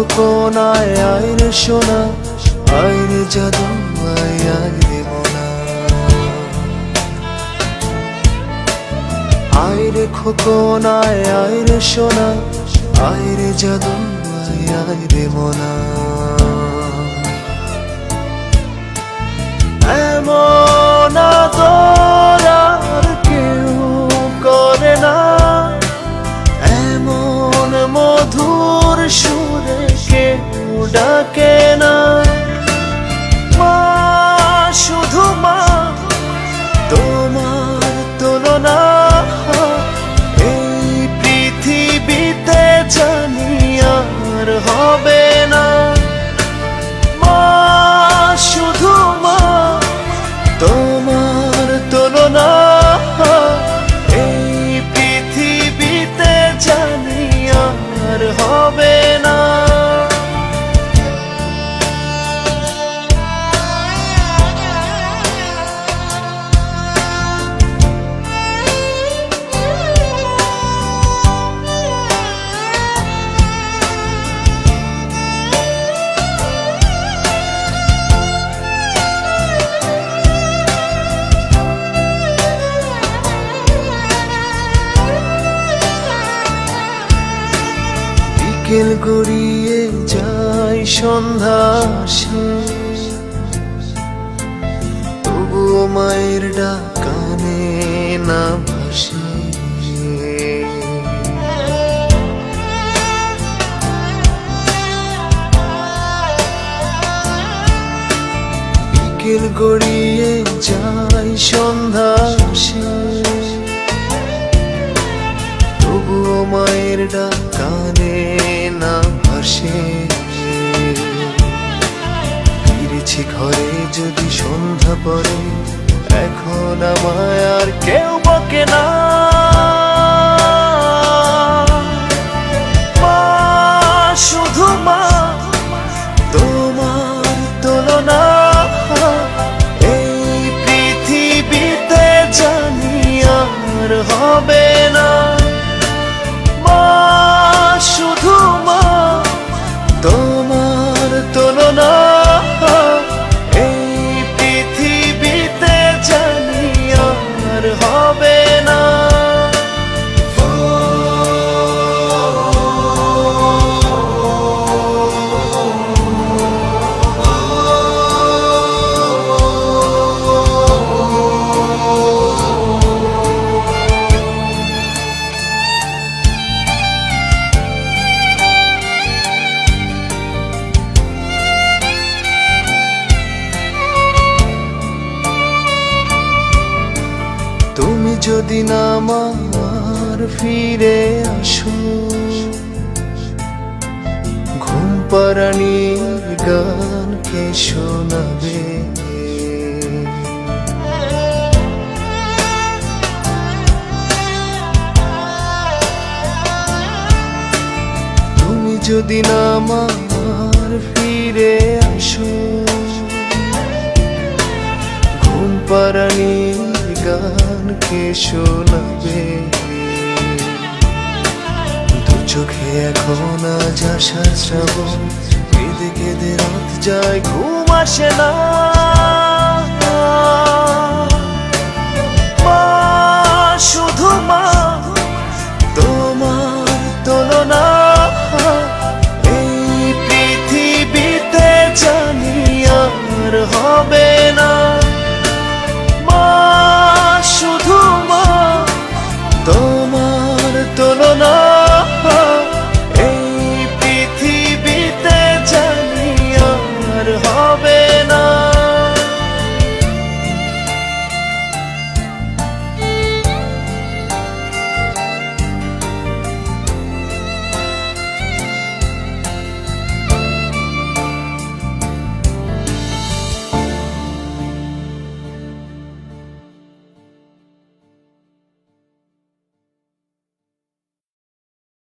খোকনায় আইরে সোনা আইরে জাদু আইরে মোনা। আইরে খোকনায় আইরে সোনা আইরে জাদু আইরে মোনা। ডাকে বিকেল গড়িয়ে যায় সন্ধ্যা আসে তবুও মায়ের ডাক কানে না ভাসে। বিকেল গড়িয়ে যায় সন্ধ্যা আসে তবুও মায়ের ডাক পরে। এখন আমায় আর কেউ বকে না। তুমি যদি না আমার ফিরে আসো। ঘুম পারানির গান কে শোনাবে? তুমি যদি না আমার ফিরে আসো। ঘুম পারানির গান কে শোনাবে? দু চোখে এখন আজ আশা শ্রাবণ, কেঁদে কেঁদে রাত যায়, ঘুম আসে না। হবে না।